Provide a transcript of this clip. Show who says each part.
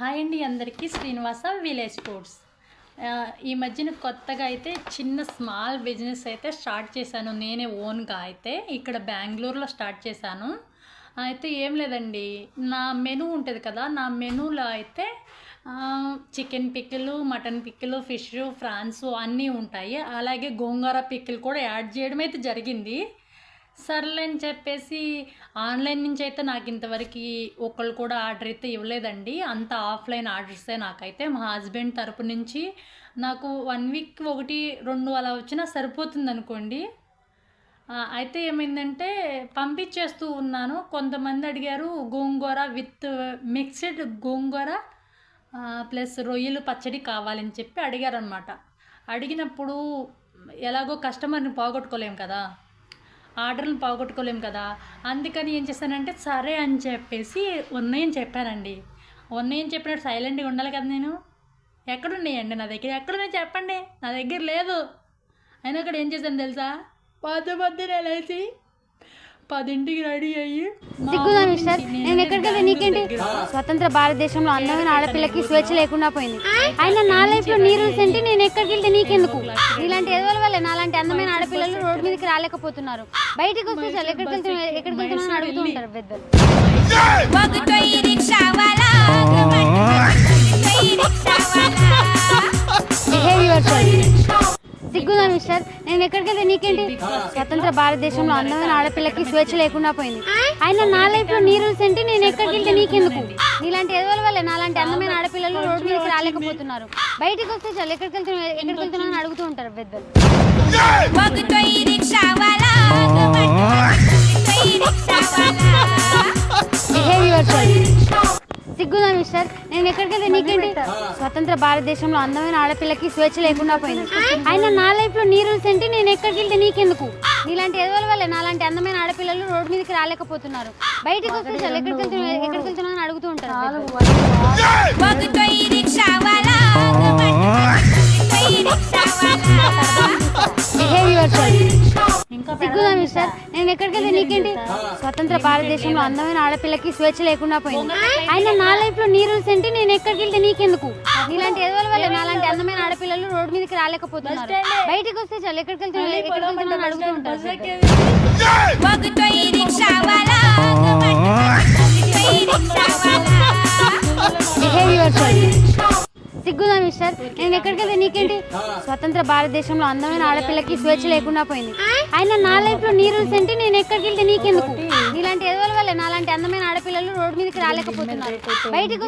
Speaker 1: Hi అండి అందరికీ Srinivasa village foods. ఈ మధ్యన కొత్తగా అయితే చిన్న స్మాల్ బిజినెస్ అయితే స్టార్ట్ చేశాను. నేనే ఓన్గా అయితే ఇక్కడ బెంగళూరులో స్టార్ట్ చేశాను. అయితే ఏం లేదండి నా మెనూ ఉంటుంది కదా నా మెనూలో అయితే చికెన్ పిక్కలు మటన్ పిక్కలు ఫిష్ ఫ్రాన్స్ అన్నీ ఉంటాయి. అలాగే గోంగూర పిక్కలు కూడా యాడ్ చేయడం అయితే జరిగింది. సర్లే అని చెప్పేసి ఆన్లైన్ నుంచి అయితే నాకు ఇంతవరకు ఒకళ్ళు కూడా ఆర్డర్ అయితే ఇవ్వలేదండి. అంత ఆఫ్లైన్ ఆర్డర్సే నాకైతే. మా హస్బెండ్ తరపు నుంచి నాకు వన్ వీక్ ఒకటి రెండు అలా వచ్చినా సరిపోతుంది అనుకోండి అయితే ఏమైందంటే పంపించేస్తూ ఉన్నాను. కొంతమంది అడిగారు gongura with mixed gongura plus రొయ్యలు పచ్చడి కావాలని చెప్పి అడిగారనమాట అడిగినప్పుడు ఎలాగో కస్టమర్ని పోగొట్టుకోలేం కదా. ఆర్డర్ని పోగొట్టుకోలేం కదా. అందుకని ఏం చేశానంటే సరే అని చెప్పేసి ఉన్నాయని చెప్పానండి. ఉన్నాయని చెప్పినట్టు సైలెంట్గా ఉండాలి కదా నేను. ఎక్కడున్నాయండి నా దగ్గర? ఎక్కడున్నాయి చెప్పండి. నా దగ్గర లేదు. అయినా అక్కడ ఏం చేశాను తెలుసా? పొద్దు పొద్దునే లేచి పదింటికి రెడీ అయ్యి మా
Speaker 2: సిగ్గుదా
Speaker 1: ఊరు
Speaker 2: మిస్టర్.
Speaker 1: నుంచి
Speaker 2: నేను ఎక్కడికి నీకేంటి? స్వతంత్ర భారతదేశంలో అందమైన ఆడపిల్లకి స్వేచ్ఛ లేకుండా పోయింది. అయినా నా లైఫ్లో నీ రూల్స్ ఏంటి? నేను ఎక్కడికి వెళ్తే నీకెందుకు? నీలాంటి ఎదవల వల్ల నాలాంటి మీదకి రాలేకపోతున్నారు. బయటకు వచ్చేసారు ఎక్కడికి వెళ్తున్నారు ఎక్కడికి వెళ్తున్నారు అడుగుతూ ఉంటారు పెద్దలు. సిగ్గుదాను మిస్టర్ నేను ఎక్కడికైతే నీకేంటి? స్వతంత్ర భారతదేశంలో అందమైన ఆడపిల్లకి స్వేచ్ఛ లేకుండా పోయింది. ఆయన నా లైఫ్లో నీ రూల్స్ ఏంటి? నేను ఎక్కడికి వెళ్తే నీకెందుకు? నీలాంటి ఎదవల వల్ల నాలాంటి అందమైన ఆడపిల్లలు రోడ్డు మీదకి రాలేకపోతున్నారు. బయటకు వస్తే చాలు ఎక్కడికి వెళ్తున్నా ఎక్కడికి అడుగుతూ ఉంటారు పెద్దలు. సిగ్గుదా మిస్టర్ నేను ఎక్కడికైతే నీకేంటి స్వతంత్ర భారతదేశంలో అందమైన ఆడపిల్లకి స్వేచ్ఛ లేకుండా పోయింది. అయినా నా లైఫ్లో నీ రూల్స్ ఏంటి? నేను ఎక్కడికి వెళ్తే నీకెందుకు? నీలాంటి ఎదవల వల్ల నాలాంటి అందమైన ఆడపిల్లలు రోడ్డు మీదకి రాలేకపోతున్నారు. బయటకు వస్తే ఎక్కడికి ఎక్కడికి వెళ్తున్నా అని అడుగుతూ ఉంటారు.
Speaker 1: ఇంకా
Speaker 2: మిస్టర్ నేను ఎక్కడికి వెళ్తే నీకేంటి? స్వతంత్ర భారతదేశంలో అందమైన ఆడపిల్లకి స్వేచ్ఛ లేకుండా పోయింది. అయినా నా లైఫ్లో నీ రూల్స్ ఏంటి? నేను ఎక్కడికి వెళ్తే నీకెందుకు? నీలాంటి ఎదవల వల్ల నాలాంటి అందమైన ఆడపిల్లలు రోడ్డు మీదకి రాలేకపోతున్నారు. బయటికి వస్తే చాలు. ఎక్కడికి అడుగుతూ ఉంటారు మిస్టర్ నేను ఎక్కడికి వెళ్తే నీకేంటి? స్వతంత్ర భారతదేశంలో అందమైన ఆడపిల్లకి స్వేచ్ఛ లేకుండా పోయింది. అయినా నా లైఫ్లో నీ రూల్స్ ఏంటి? నేను ఎక్కడికి వెళ్తే నీకెందుకు? నీలాంటి ఎదవల వల్ల నాలాంటి అందమైన ఆడపిల్లలు రోడ్డు మీదకి రాలేకపోతున్నారు. బయటికి